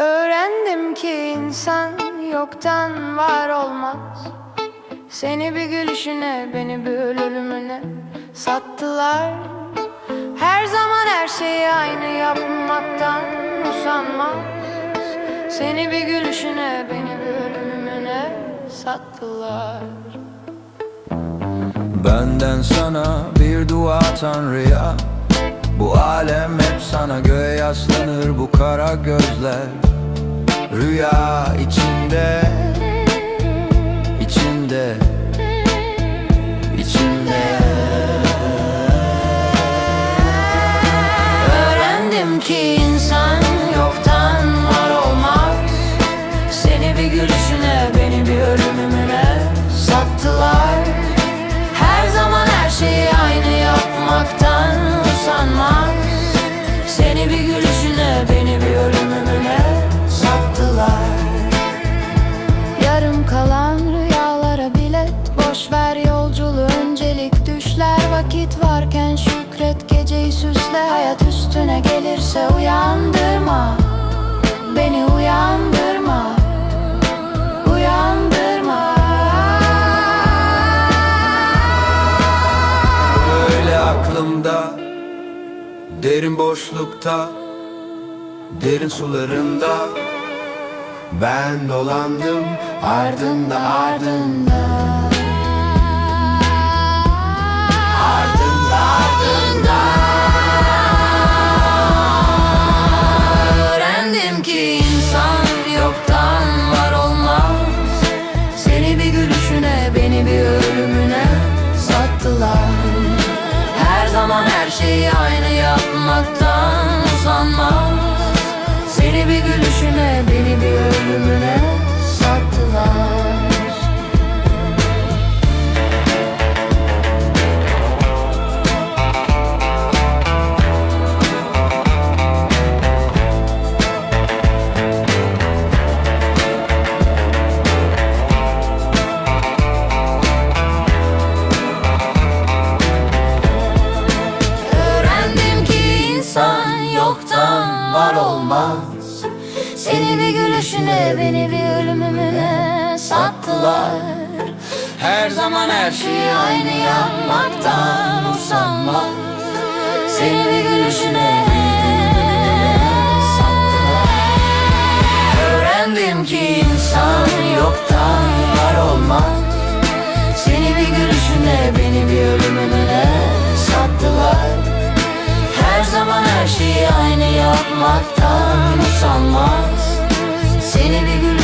Öğrendim ki insan yoktan var olmaz. Seni bir gülüşüne, beni bir ölümüne sattılar. Her zaman her şeyi aynı yapmaktan usanmaz. Seni bir gülüşüne, beni bir ölümüne sattılar. Benden sana bir dua Tanrı'ya Bu alem hep sana göğe yaslanır bu kara gözler Rüya içinde içinde içinde. Öğrendim ki Üstüne gelirse uyandırma. Beni uyandırma. Uyandırma. Böyle aklımda Derin boşlukta Derin sularında Ben dolandım ardında Ardında Seni bir gülüşüne beni bir ölümüne sattılar. Her zaman her şeyi aynı yapmaktan usanmaz. Seni bir gülüşüne beni bir ölümüne Seni bir gülüşüne beni bir ölümüne sattılar. Her zaman her şeyi aynı yapmaktan usanmaz. Seni bir gülüşüne sattılar. Öğrendim ki insan yoktan var olmaz. Seni bir gülüşüne beni bir ölümüne sattılar. Her zaman her şeyi aynı yapmaktan usanmaz seni bir gün